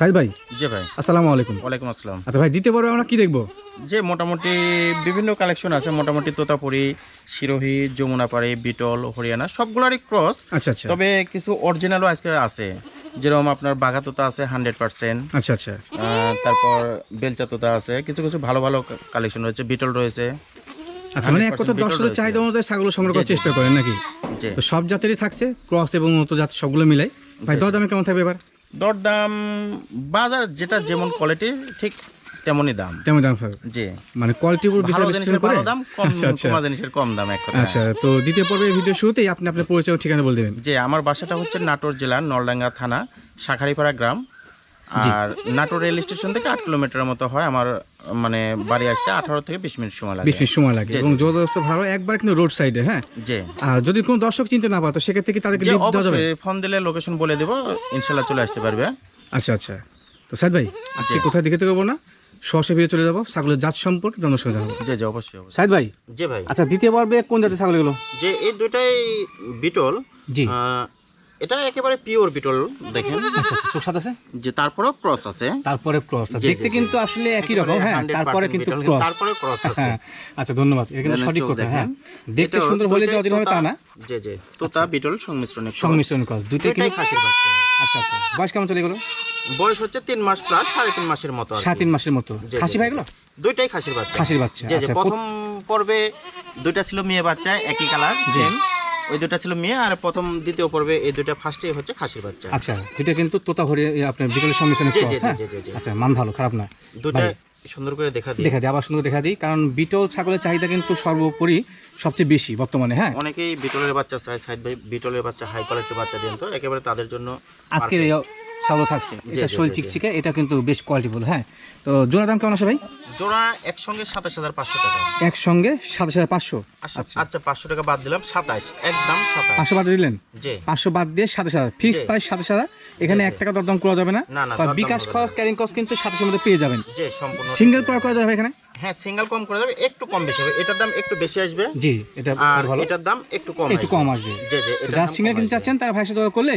সাহিদ ভাই? জি ভাই। আসসালামু আলাইকুম। ওয়ালাইকুম আসসালাম। আচ্ছা ভাই দিতে পারবে আমরা কি দেখব? যে মোটামুটি বিভিন্ন কালেকশন আছে। মোটামুটি তোতাপুরি শিরোহি যমুনাপাড়ি বিটল হরিয়ানা সবগুলোরই ক্রস আচ্ছা আচ্ছা। তবে কিছু অরিজিনালও আজকে আছে। যেরকম আপনার বাঘা তোতা আছে হান্ড্রেড পার্সেন্ট আচ্ছা আচ্ছা। তারপর বেলচা তোতা আছে। কিছু কিছু ভালো ভালো কালেকশন রয়েছে। বিটল রয়েছে। আচ্ছা মানে এক কথা দর্শকের চাহিদা অনুযায়ী ছাগল সংগ্রহ করার চেষ্টা করেন নাকি? তো সব জাতেরই থাকছে ক্রস এবং উন্নত জাত সবগুলো মিলাই। ভাই দর দামে কেমন থাকবে এবার? দরদাম বাজার যেটা যেমন কোয়ালিটি ঠিক তেমনই দাম। তেমনই দাম স্যার। জি। মানে কোয়ালিটি উপর বিচার ভালো বিশ্লেষণ জিনিসের ভালো দাম কম কম আচ্ছা। কমা জিনিসের কম দাম এক কথা আচ্ছা তো দ্বিতীয় পর্বে ভিডিও শুরুতেই আপনি আপনার পরিচয় ঠিকানা বলে দেবেন। জি আমার বাসাটা হচ্ছে নাটোর জেলার নলডাঙ্গা থানা শাখারিপাড়া গ্রাম। আর নাটোর রেল স্টেশন থেকে আট কিলোমিটারের মতো হয়। আমার মানে বাড়ি আসতে আঠারো থেকে বিশ মিনিট সময় লাগে। বিশ মিনিট সময় লাগে। এবং জি। যোগাযোগ ভালো। একবার কিন্তু রোড সাইডে হ্যাঁ? যে আর যদি কোনো দর্শক চিনতে না পারে তো সেক্ষেত্রে কি তাদেরকে ফোন দিলে লোকেশন বলে দেবো। ইনশাল্লাহ চলে আসতে পারবে। আচ্ছা আচ্ছা। তো সাইদ ভাই আজকে জি। কোথায় দিকে থেকে না? সরাসরি ভিডিও চলে যাব। ছাগলের জাত সম্পর্কে জনের সঙ্গে জানাব। যে যে অবশ্যই সাইদ ভাই? যে ভাই। আচ্ছা দ্বিতীয় পর্বে কোন জাতের ছাগলগুলো? যে এই দুটাই বিটল। জি। এটা একেবারে পিওর বিটল দেখেন। আচ্ছা আচ্ছা চোখ আছে যে তারপরেও ক্রস আছে। তারপরে ক্রস জি, দেখতে কিন্তু আসলে একই রকম হ্যাঁ তারপরে কিন্তু তারপরে ক্রস আছে। হ্যাঁ আচ্ছা ধন্যবাদ। এটা কিন্তু সঠিক কথা হ্যাঁ। দেখতে সুন্দর হলে যে দুইটাই হবে তা না। যে যে তোতা বিটল সংমিশ্রণে সংমিশ্রণ ক্রস দুইটাই কিন্তু খাসির বাচ্চা। আচ্ছা আচ্ছা। বয়স কেমন চলে গেলো বয়স হচ্ছে তিন মাস প্লাস সাড়ে তিন মাসের মতো। সাত তিন মাসের মতো। জি, জি, খাসি জি। ভাই গুলো দুইটাই খাসির বাচ্চা। খাসির বাচ্চা আচ্ছা প্রথম পর্বে দুইটা ছিল মেয়ে বাচ্চা একই কালার জি। ওই দুটা ছিল মেয়ে আর প্রথম দ্বিতীয় পর্বে এই দুইটা ফার্স্টে হচ্ছে খাসির বাচ্চা। আচ্ছা দুটো কিন্তু তোতা ভরে আপনার বিকেলের জি, হ্যাঁ। আচ্ছা মান ভালো খারাপ না। দুইটা সুন্দর করে দেখা দিই। দেখা দিই আবার সুন্দর দেখা দিই কারণ বিটল ছাগলের চাহিদা কিন্তু সর্বোপরি সবচেয়ে বেশি বর্তমানে হ্যাঁ? অনেকেই বিটলের বাচ্চা চায় সাইড বাই বিটলের বাচ্চা হাই কোয়ালিটির বাচ্চা দেন তো একেবারে তাদের জন্য আজকের ছাগল থাকছে। এটা জি, শরীর জি, জি। চিকচিকে এটা কিন্তু বেশ কোয়ালিটিফুল হ্যাঁ। তো জোড়া দাম কেমন আছে ভাই? জোড়া একসঙ্গে সাতাশ হাজার পাঁচশো টাকা। একসঙ্গে সাতাশ হাজার পাঁচশো? আচ্ছা আচ্ছা। আচ্ছা পাঁচশো টাকা বাদ দিলাম সাতাশ একদম পাঁচশো বাদ দিলেন? পাঁচশো বাদ দিয়ে সাতাশ হাজার। ফিক্স জি। প্রাইস সাতাশ হাজার। এখানে এক জি। টাকা দরদাম করা যাবে না। না, না, বিকাশ খরচ ক্যারিং কস্ট কিন্তু সাতাশের মধ্যে পেয়ে যাবেন। সিঙ্গেল ক্রয় করা যাবে এখানে? হ্যাঁ সিঙ্গেল কম করে যাবে একটু কম বেশি হবে। এটার দাম একটু বেশি আসবে। জি এটা আর ভালো। এটার দাম একটু কম একটু কম আসবে। যে যে এটার যারা দাম সিঙ্গেল কিনতে চাচ্ছেন তারা ভাইসা দর করলে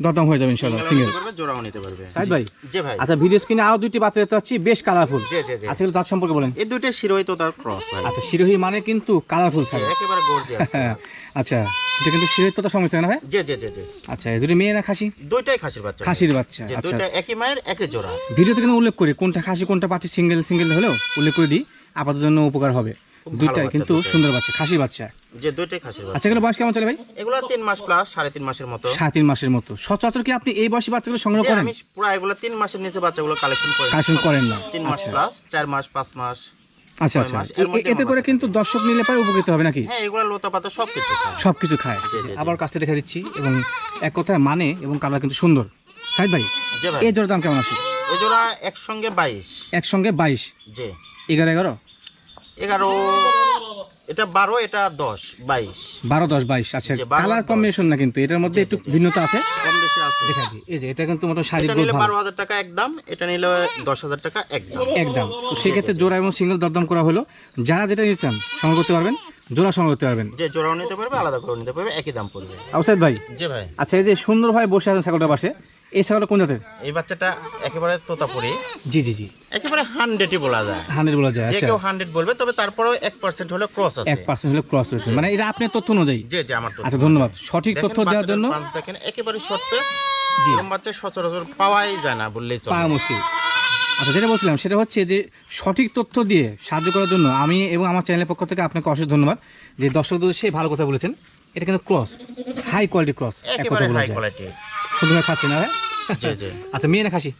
দরদাম হয়ে যাবে সিঙ্গেলও সিঙ্গেল জোড়াও নিতে পারবে। সাইদ ভাই যে ভাই। আচ্ছা ভিডিও স্ক্রিনে আরও দুইটি বাচ্চা দেখতে পাচ্ছি বেশ কালারফুল যে যে আচ্ছা তার সম্পর্কে বলেন। এই দুইটা শিরোই তো তার ক্রস ভাই। আচ্ছা শিরোহী মানে কিন্তু কালারফুল ছাগল একেবারে গর্জিয়াস আচ্ছা এটা কিন্তু শিরোহী তো সমস্যা না ভাই? যে যে যে আচ্ছা এই দুটি মেয়ে না খাসি? দুইটাই খাসির বাচ্চা। খাসির বাচ্চা আচ্ছা। দুইটা একই মায়ের একই জোড়া। ভিডিওতে কিন্তু উল্লেখ করি কোনটা খাসি কোনটা পাটি সিঙ্গেল সিঙ্গেল হলেও উল্লেখ করে দিই আপাতত জন্য উপকার হবে। দুইটাই কিন্তু সুন্দর বাচ্চা খাসির বাচ্চা। যে দুইটাই খাসির বাচ্চা। আচ্ছা এগুলো বয়স কেমন চলে ভাই? এগুলো তিন মাস প্লাস সাড়ে তিন মাসের মতো। সাড়ে তিন মাসের মতো। সচরাচর কি আপনি এই বয়সী বাচ্চাগুলো সংগ্রহ করেন? আমি পুরো এগুলো তিন মাসের নিচে বাচ্চাগুলো কালেকশন করে। কালেকশন করেন না। তিন মাস আচ্ছা। প্লাস চার মাস পাঁচ মাস আচ্ছা আচ্ছা। মধ্যে এতে করে কিন্তু দর্শক নিলে পারে উপকৃত হবে নাকি? হ্যাঁ এগুলো লোতা পাতা সব কিছু খায়। সবকিছু খায়। জি, জি, জি। আবার কাছটা দেখা দিচ্ছি এবং এক কথায় মানে এবং কালার কিন্তু সুন্দর। সাইদ ভাই এই জোর দাম কেমন আছে? এই জোড়া একসঙ্গে বাইশ। একসঙ্গে বাইশ। যে এগারো এগারো? এগারো। এটা বারো এটা দশ বাইশ। বারো দশ বাইশ। আচ্ছা কালার। কম্বিনেশন না কিন্তু এটার মধ্যে একটু। ভিন্নতা আছে? কম বেশি আছে। দেখা এই যে এটা কিন্তু নিলে বারো হাজার টাকা একদম এটা নিলে দশ হাজার টাকা একদম। একদম। তো সেক্ষেত্রে জোড়া এবং সিঙ্গেল দরদাম করা হলো। যারা যেটা নিচ্ছেন সংগ্রহ করতে পারবেন জোড়া সংগ্রহ করতে পারবেন। যে জোড়াও নিতে পারবে আলাদা করে নিতে পারবে একই দাম পড়বে। আউসাদ ভাই? আচ্ছা এই যে সুন্দরভাবে বসে আছেন ছাগলটার পাশে এই ছাগলটা কোন জাতের? এই বাচ্চাটা একেবারে তোতাপুরি। জি জি জি। একেবারে হান্ড্রেডই বলা যায়। হান্ড্রেড বলা যায় আচ্ছা। কেউ হান্ড্রেড বলবে তবে তারপরেও এক পার্সেন্ট হলে ক্রস আছে। এক পার্সেন্ট হলে ক্রস রয়েছে মানে এটা আপনার তথ্য অনুযায়ী? যে যে আমার আচ্ছা ধন্যবাদ। সঠিক তথ্য দেওয়ার জন্য? দেখেন একেবারে শর্ট জি। বাচ্চা সচরাচর পাওয়াই যায় না বললেই চলে। পাওয়া মুশকিল। আচ্ছা যেটা বলছিলাম সেটা হচ্ছে যে সঠিক তথ্য দিয়ে সাহায্য করার জন্য আমি এবং আমার চ্যানেলের পক্ষ থেকে আপনাকে অশেষ ধন্যবাদ। যে দর্শকদের সে ভালো কথা বলেছেন এটা কিন্তু ক্রস হাই কোয়ালিটি ক্রস এক কথা একেবারে বলা যায়। সুন্দর খাচ্ছে না ভাই জি জি। আচ্ছা মেয়ে না খাসি?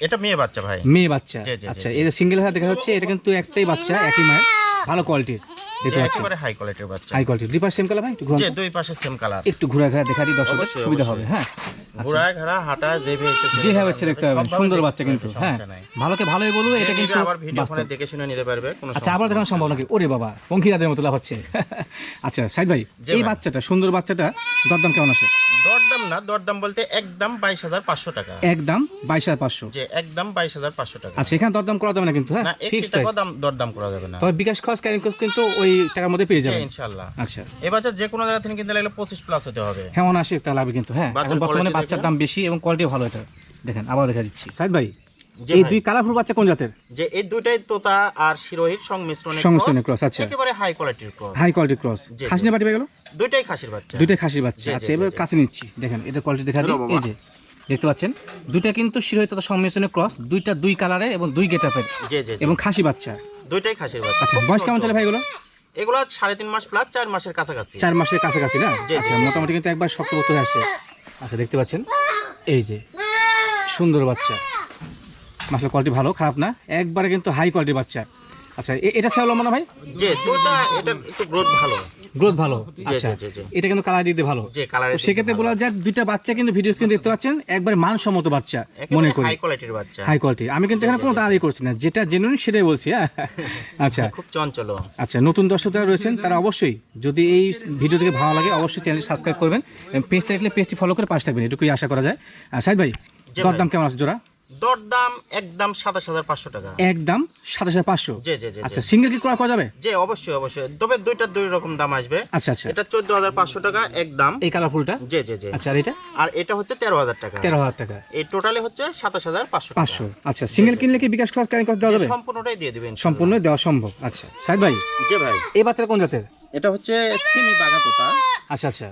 এটা মেয়ে বাচ্চা ভাই। মেয়ে বাচ্চা। আচ্ছা এটা সিঙ্গেল হাতে দেখা হচ্ছে এটা কিন্তু একটাই বাচ্চা একই মায়ের। ভালো কোয়ালিটির একেবারে হাই কোয়ালিটির বাচ্চা। হাই কোয়ালিটি দুই পাশে সেম কালার ভাই? একটু দুই পাশে সেম কালার একটু ঘুরা ঘুরা দেখা দিই দর্শকদের সুবিধা হবে হ্যাঁ? আচ্ছা। ঘোড়া ঘোড়া হাঁটা যে ভেবে হ্যাঁ বাচ্চা দেখতে পাবেন সুন্দর বাচ্চা কিন্তু হ্যাঁ। ভালোকে ভালোই বলব এটা কিন্তু আবার ভিডিও ফোনে দেখে শুনে নিতে পারবে কোনো আচ্ছা আবার দেখানো সম্ভব নাকি ওরে বাবা পঙ্খিরাদের মতো লাভ হচ্ছে আচ্ছা সাইদ ভাই এই বাচ্চাটা সুন্দর বাচ্চাটা দরদাম কেমন আছে দরদাম না দরদাম বলতে একদম বাইশ হাজার পাঁচশো টাকা। একদম বাইশ হাজার পাঁচশো। যে একদম বাইশ হাজার পাঁচশো টাকা। আচ্ছা এখানে দরদাম করা যাবে না কিন্তু হ্যাঁ? ফিক্সড দাম দরদাম করা যাবে না। তবে বিকাশ খরচ ক্যারিং খরচ কিন্তু ওই টাকার মধ্যে পেয়ে যাবেন। ইনশাল্লাহ। আচ্ছা। এবার যে কোনো জায়গা থেকে কিনতে লাগলে পঁচিশ প্লাস হতে হবে। কেমন আসে তা লাগবে কিন্তু হ্যাঁ। এখন বর্তমানে বাচ্চার দাম বেশি এবং কোয়ালিটি ভালো এটা। দেখেন আবার দেখা দিচ্ছি। সাইদ ভাই এই দুই কালারফুল বাচ্চা কোন জাতের? যে এই দুইটাই তোতা আর শিরোহির সংমিশ্রণে সংমিশ্রণে ক্রস আচ্ছা। একেবারে হাই কোয়ালিটির ক্রস হাই কোয়ালিটি ক্রস খাসি না পাটি গেল? দুইটাই খাসির বাচ্চা। দুইটাই খাসির বাচ্চা। আচ্ছা এবার কাছে নিচ্ছি। দেখেন এটা কোয়ালিটি দেখা দিই। এই যে দেখতে পাচ্ছেন? দুইটা কিন্তু শিরোহিত সংমিশ্রণে ক্রস দুইটা দুই কালারে এবং দুই গেটাপের জি জি। এবং খাসি বাচ্চা। দুইটাই খাসির বাচ্চা। আচ্ছা বয়স কেমন চলে ভাই এগুলো? এগুলো সাড়ে তিন মাস প্লাস চার মাসের কাছাকাছি। চার মাসের কাছাকাছি না? আচ্ছা। মোটামুটি কিন্তু একবার শক্তপোক্ত হয়ে আসে আচ্ছা দেখতে পাচ্ছেন? এই যে সুন্দর বাচ্চা। মাসলা কোয়ালিটি ভালো খারাপ না? একবারে কিন্তু হাই কোয়ালিটির বাচ্চা। আচ্ছা এটা সেও লম্বা না ভাই? যে দুইটা এটা একটু গ্রোথ ভালো। গ্রোথ ভালো আচ্ছা। এটা কিন্তু কালার দিতে ভালো। সেক্ষেত্রে বলা যায় দুইটা বাচ্চা কিন্তু ভিডিও স্ক্রিন দেখতে পাচ্ছেন একবার মানসম্মত বাচ্চা মনে করি। হাই কোয়ালিটির বাচ্চা। হাই কোয়ালিটি আমি কিন্তু এখানে কোনো তাড়াতাড়ি করছি না যেটা জেনুইন সেটাই বলছি হ্যাঁ। আচ্ছা। খুব চঞ্চল। আচ্ছা নতুন দর্শক যারা রয়েছেন তারা অবশ্যই যদি এই ভিডিও থেকে ভালো লাগে অবশ্যই চ্যানেলটি সাবস্ক্রাইব করবেন। এবং পেজটা দেখলে পেজটি ফলো করে পাশে থাকবেন এটুকুই আশা করা যায়। আর সাইদ ভাই জি দর ভাই। দাম কেমন আছে জোড়া? একদম সাতাশ হাজার পাঁচশো টাকা। একদম সাতাশ হাজার পাঁচশো? জি জি জি আচ্ছা সিঙ্গেল কি করা যাবে? অবশ্যই অবশ্যই। তবে দুইটা দুই রকম দাম আসবে। আচ্ছা আচ্ছা। এটা চোদ্দ হাজার পাঁচশো টাকা একদম। এই কালারফুলটা জি জি জি। আচ্ছা আর এটা? আর এটা হচ্ছে তেরো হাজার টাকা। তেরো হাজার টাকা। এই টোটালে হচ্ছে সাতাশ হাজার পাঁচশো পাঁচশো। আচ্ছা সিঙ্গেল কিনলে কি বিকাশ খরচ ক্যারি করতে দেওয়া যাবে? সম্পূর্ণটাই দিয়ে দিবেন সম্পূর্ণ দেওয়া সম্ভব। আচ্ছা ভাই জি ভাই। এই বাচ্চাটা কোন জাতের? এটা হচ্ছে সেমি আচ্ছা আচ্ছা।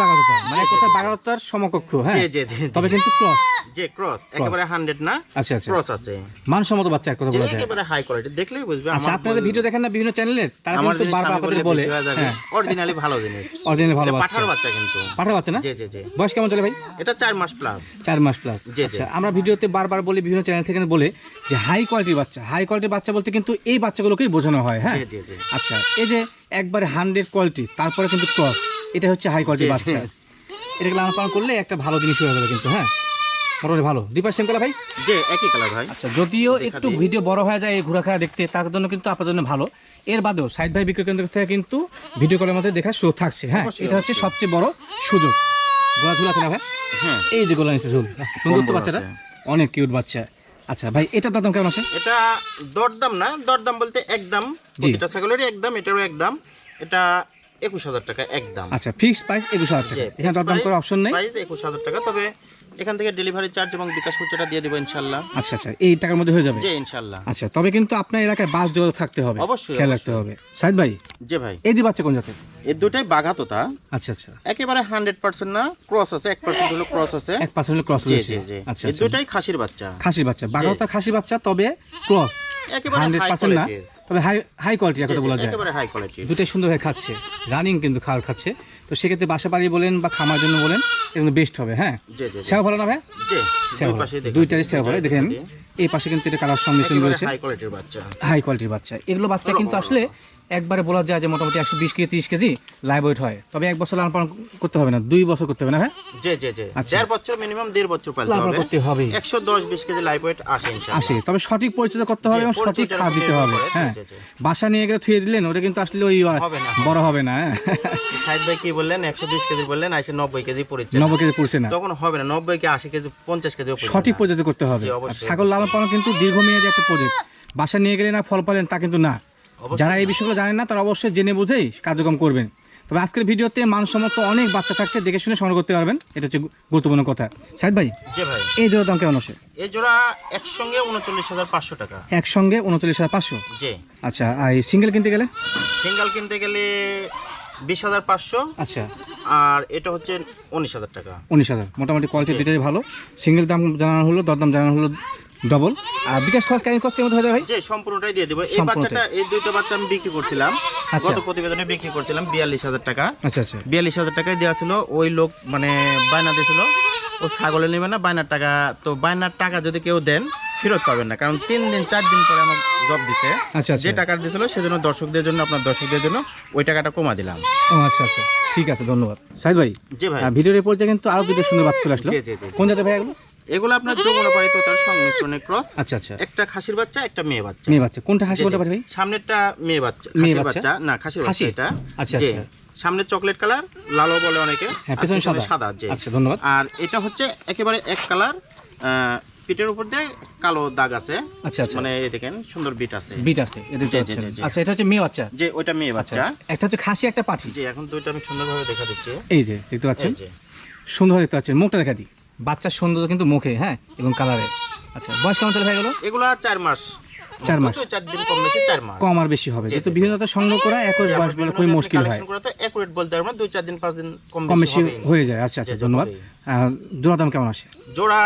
বাগাততা মানে কোথায় সমকক্ষ হ্যাঁ? জি জি তবে কিন্তু ক্রস যে ক্রস একেবারে হান্ড্রেড না? আচ্ছা আচ্ছা। ক্রস আছে। মানসম্মত বাচ্চা এক কথা বলা যায়। একেবারে হাই কোয়ালিটি দেখলেই বুঝবে আচ্ছা আপনাদের ভিডিও দেখেন না বিভিন্ন চ্যানেলের তারা কিন্তু বারবার আপনাদের বলে বেশি হয়ে অরিজিনালি ভালো জিনিস। অরিজিনাল ভালো বাচ্চা। পাঠার বাচ্চা কিন্তু। পাঠা বাচ্চা না? জি জি জি। বয়স কেমন চলে ভাই? এটা চার মাস প্লাস চার মাস প্লাস। আচ্ছা আমরা ভিডিওতে বারবার বলি বিভিন্ন চ্যানেল থেকে বলে যে হাই কোয়ালিটির বাচ্চা। হাই কোয়ালিটির বাচ্চা বলতে কিন্তু এই বাচ্চাগুলোকেই বোঝানো হয় হ্যাঁ? জি জি জি। আচ্ছা এই যে একবারে হান্ড্রেড কোয়ালিটি তারপরে কিন্তু ক্রস এটা হচ্ছে হাই কোয়ালিটির জি, বাচ্চা। এটাকে লালন পালন করলে একটা ভালো জিনিস হয়ে যাবে কিন্তু হ্যাঁ? মোটামুটি ভালো। দুই পার্সেন্ট ভাই? যে একই কালার ভাই। আচ্ছা যদিও একটু ভিডিও বড় হয়ে যায় এই ঘোরাফেরা দেখতে তার জন্য কিন্তু আপনার জন্য ভালো। এর বাদেও সাইড ভাই বিক্রয় কেন্দ্র থেকে কিন্তু ভিডিও কলের মধ্যে দেখার সুযোগ থাকছে হ্যাঁ? এটা হচ্ছে সবচেয়ে বড় সুযোগ। গোলা ঝুল আছে না ভাই? হ্যাঁ। এই যে গোলা নিচে ঝুল। সুন্দর তো বাচ্চাটা। অনেক কিউট বাচ্চা। আচ্ছা ভাই এটা দাম কেমন আছে? এটা দরদাম না দরদাম বলতে একদম। প্রতিটা ছাগলেরই একদম এটারও একদম। এটা একুশ হাজার টাকা একদম। আচ্ছা ফিক্সড প্রাইস একুশ হাজার টাকা। এখানে দরদাম করার অপশন নেই। প্রাইস একুশ হাজার টাকা তবে এখান থেকে ডেলিভারি চার্জ এবং বিকাশ খুচরা দিয়ে দেবো ইনশাল্লাহ। আচ্ছা আচ্ছা এই টাকার মধ্যে হয়ে যাবে? যে ইনশাল্লাহ। আচ্ছা তবে কিন্তু আপনার এলাকায় বাস যোগাযোগ থাকতে হবে। অবশ্যই, খেয়াল রাখতে হবে। সাইদ ভাই যে ভাই। এই দি বাচ্চা কোন জাতের? এই দুটাই বাঘাতোতা। আচ্ছা আচ্ছা। একেবারে হান্ড্রেড পার্সেন্ট না ক্রস আছে এক পার্সেন্ট হলো ক্রস আছে। এক পার্সেন্ট ক্রস জি রয়েছে জি জি। আচ্ছা এই আচ্ছা দুটাই খাসির বাচ্চা। খাসির বাচ্চা বাঘাওতা খাসি বাচ্চা তবে ক্রস একেবারে হান্ড্রেড পার্সেন্ট না? তবে হাই হাই কোয়ালিটি কথা বলা যায়। একেবারে হাই কোয়ালিটি দুটাই সুন্দর হয়ে খাচ্ছে। রানিং কিন্তু খাওয়ার খাচ্ছে। তো সেক্ষেত্রে বাসা বাড়ি বলেন বা খামার জন্য বলেন এগুলো বেস্ট হবে হ্যাঁ? সেও ভালো না ভাই? দুইটারই সেও ভালো। দেখেন এই পাশে কিন্তু এটা কালার সংমিশ্রণ রয়েছে। হাই কোয়ালিটির বাচ্চা। হাই কোয়ালিটির বাচ্চা। এগুলো বাচ্চা কিন্তু আসলে একবারে বলা যায় যে মোটামুটি একশো বিশ কেজি তিরিশ কেজি লাইভ ওয়েট হয়। তবে এক বছর লালন পালন করতে হবে না দুই বছর করতে হবে না হ্যাঁ? জি জি জি। আচ্ছা। দেড় বছর মিনিমাম দেড় বছর পালতে হবে। করতে হবে একশো দশ বিশ কেজি লাইফ ওয়েট আসে আসে তবে সঠিক পরিচর্যা করতে হবে এবং সঠিক উপর দিতে হবে। হ্যাঁ। বাসা নিয়ে গেলে থুয়ে দিলেন ওটা কিন্তু আসলে ওই। বড় হবে না হ্যাঁ। সাইদ ভাই কি বললেন? একশো বিশ কেজি বললেন আসে নব্বই কেজি পড়েছে নব্বই কেজি পড়ছে না। তখন হবে না নব্বই কে আশি কেজি পঞ্চাশ কেজি সঠিক পরিচর্যা করতে হবে। অবশ্যই, ছাগল লালন পালন কিন্তু দীর্ঘমেয়াদী একটা প্রজেক্ট। বাসা নিয়ে গেলে না ফল পালেন তা কিন্তু না। যারা এই বিষয়গুলো জানেন না তারা অবশ্যই জেনে বুঝেই কার্যক্রম করবেন। তবে আজকের ভিডিওতে মানসম্মত অনেক বাচ্চা থাকছে দেখে শুনে সংগ্রহ করতে পারবেন। এটা হচ্ছে গুরুত্বপূর্ণ কথা। সাহেদ ভাই জি ভাই। এই জোড়ার দাম কেমন আছে এই জোড়া একসঙ্গে উনচল্লিশ হাজার পাঁচশো টাকা। একসঙ্গে উনচল্লিশ হাজার পাঁচশো? জি। আচ্ছা আর সিঙ্গেল কিনতে গেলে? সিঙ্গেল কিনতে গেলে বিশ হাজার পাঁচশো। আচ্ছা। আর এটা হচ্ছে উনিশ হাজার টাকা। উনিশ হাজার। মোটামুটি কোয়ালিটি দুটাই ভালো। সিঙ্গেল দাম জানানো হলো দরদাম জানানো হলো ডবল আর বিকাশ খরচ ক্যারিং খরচ কেমন হয়ে যাবে ভাই? যে সম্পূর্ণটাই দিয়ে দেবো। এই বাচ্চাটা এই দুইটা বাচ্চা আমি বিক্রি করছিলাম। আচ্ছা। গত প্রতিবেদনে বিক্রি করছিলাম বিয়াল্লিশ হাজার টাকা। আচ্ছা আচ্ছা। বিয়াল্লিশ হাজার টাকায় দেওয়া ছিল ওই লোক মানে বায়না দিয়েছিল। ও ছাগলে নেবে না বায়নার টাকা। তো বায়নার টাকা যদি কেউ দেন ফেরত পাবেন না। কারণ তিন দিন চার দিন পরে আমার জব দিছে। আচ্ছা আচ্ছা। যে টাকা দিয়েছিল সেজন্য দর্শকদের জন্য আপনার দর্শকদের জন্য ওই টাকাটা কমা দিলাম। ও আচ্ছা আচ্ছা। ঠিক আছে ধন্যবাদ। সাহেদ ভাই জি ভাই। ভিডিওর এরপর কিন্তু আরও দুটো সুন্দর বাচ্চা চলে আসলো। কোন জাতের ভাই এগুলো? এগুলো আপনার তার সংমিশ্রণে ক্রস আচ্ছা আচ্ছা। একটা খাসির বাচ্চা একটা মেয়ে বাচ্চা। মেয়ে বাচ্চা। কোনটা হাসি কোনটা ভাই? সামনেরটা মেয়ে বাচ্চা মেয়ে খাসির বাচ্চা? না খাসির খাসি? বাচ্চা এটা। আচ্ছা, আচ্ছা। সামনে চকলেট কালার লালো বলে অনেকে। হ্যাঁ পেছনে সাদা। সাদা আচ্ছা ধন্যবাদ। আর এটা হচ্ছে একেবারে এক কালার পিঠের উপর দিয়ে কালো দাগ আছে। আচ্ছা আচ্ছা। মানে এই দেখেন সুন্দর বিট আছে। বিট আছে জি। আচ্ছা। এটা হচ্ছে মেয়ে বাচ্চা। যে ওইটা মেয়ে আচ্ছা বাচ্চা। একটা হচ্ছে খাসি একটা পাঠি। জি এখন দুইটা আমি সুন্দরভাবে দেখা দিচ্ছি। এই যে দেখতে পাচ্ছেন? সুন্দর দেখতে পাচ্ছেন। মুখটা দেখা দিই। বাচ্চার সৌন্দর্য কিন্তু মুখে হ্যাঁ? এবং কালারে আচ্ছা বয়স কেমন চলে ভাই গেলো এগুলা চার মাস। চার মাস। চার দিন কম বেশি চার মাস। কম আর বেশি হবে। যেহেতু জি। বিভিন্ন জাতের সংগ্রহ করা একই বয়স বলে খুবই মুশকিল হয়। বলতে পারব দুই চার দিন পাঁচ দিন কম বেশি হয়ে যায়। আচ্ছা আচ্ছা ধন্যবাদ। জোড়া দাম কেমন আসে জোড়া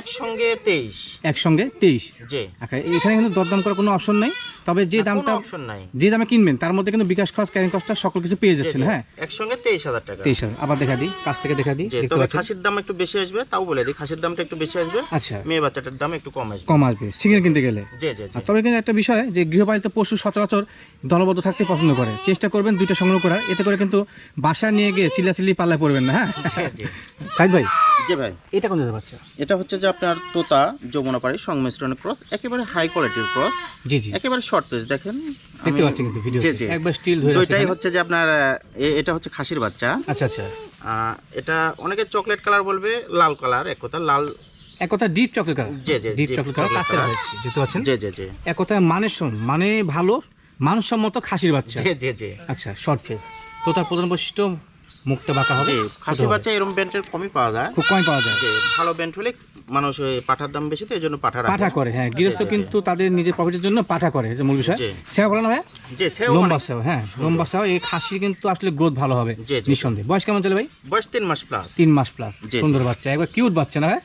একসঙ্গে তেইশ। একসঙ্গে তেইশ? জি। আচ্ছা এখানে কিন্তু দরদাম করার কোনো অপশন নেই তবে যে দামটা অপশন নাই। যে দামে কিনবেন তার মধ্যে কিন্তু বিকাশ খরচ ক্যারিং কস্টটা সকল কিছু পেয়ে যাচ্ছেন হ্যাঁ? একসঙ্গে তেইশ হাজার টাকা। তেইশ হাজার আবার দেখা দিই কাছ থেকে দেখা দিই তবে খাসির দাম একটু বেশি আসবে তাও বলে দিই খাসির দামটা একটু বেশি আসবে আচ্ছা। মেয়ে বাচ্চাটার দাম একটু কম আসবে। কম আসবে সিঙ্গেল কিনতে গেলে। জি তবে কিন্তু একটা বিষয় যে গৃহপালিত পশু সচরাচর দলবদ্ধ থাকতে পছন্দ করে। চেষ্টা করবেন দুইটা সংগ্রহ করার এতে করে কিন্তু বাসায় নিয়ে গিয়ে চিল্লাচিল্লি পাল্লায় পড়বেন না হ্যাঁ। সাইদ ভাই জি ভাই। এটা কোন বাচ্চা? এটা হচ্ছে যে আপনার তোতা যমুনাপাড়ি সংমিশ্রণের ক্রস একেবারে হাই কোয়ালিটির ক্রস। জি জি। একেবারে শর্ট পিস দেখেন। দেখতে আমি- পাচ্ছি কিন্তু ভিডিও। একবার স্টিল ধরে দুইটাই হচ্ছে যে আপনার এটা হচ্ছে খাসির বাচ্চা। আচ্ছা আচ্ছা। এটা অনেকে চকলেট কালার বলবে লাল কালার এক কথা লাল এক কথা ডিপ চকলেট কালার জি, জি, ডিপ চকলেট কালার কাঁচা color। দেখতে পাচ্ছেন? জি জি জি। এক কথায় মানে শোন মানে ভালো মানসম্মত খাসির বাচ্চা। জি জি জি। আচ্ছা শর্ট ফেস তো তার প্রধান বৈশিষ্ট্য মুখটা বাঁকা হবে খাসি বাচ্চা এরকম ব্যান্ডের কমই পাওয়া যায়। খুব কম পাওয়া যায়। ভালো ব্যান্ড হলে মানুষ পাঠার দাম বেশি তো এই জন্য পাঠা পাঠা করে হ্যাঁ গৃহস্থ কিন্তু তাদের নিজের প্রফিটের জন্য পাঠা করে যে মূল বিষয়। সেবা বলে না ভাই যে সেও লম্বা সেবা হ্যাঁ লম্বা সেবা এই খাসি কিন্তু আসলে গ্রোথ ভালো হবে। নিঃসন্দেহে। বয়স কেমন চলে ভাই? বয়স তিন মাস প্লাস তিন মাস প্লাস। সুন্দর বাচ্চা একবার কিউট বাচ্চা না ভাই?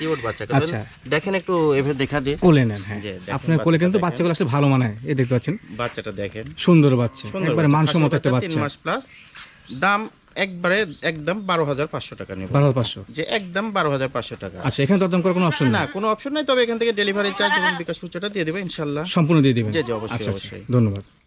কিউট বাচ্চা। আচ্ছা। দেখেন একটু এভাবে দেখা দিয়ে। কোলে নেন হ্যাঁ। আপনার কোলে কিন্তু বাচ্চাগুলো আসলে ভালো মানায় এই দেখতে পাচ্ছেন। বাচ্চাটা দেখেন। সুন্দর বাচ্চা একবারে মানসম্মত একটা বাচ্চা, তিন মাস প্লাস দাম একবারে একদম বারো হাজার পাঁচশো টাকা নেব। বারো পাঁচশো? যে একদম বারো হাজার পাঁচশো টাকা। আচ্ছা এখানে দরদাম করার কোনো অপশন না কোনো অপশন নাই তবে এখান থেকে ডেলিভারি চার্জ এবং বিকাশ সূচনা দিয়ে দেবে ইনশাল্লাহ সম্পূর্ণ দিয়ে দিবেন? জি, জি, অবশ্যই, আচ্ছা আচ্ছা অবশ্যই। ধন্যবাদ।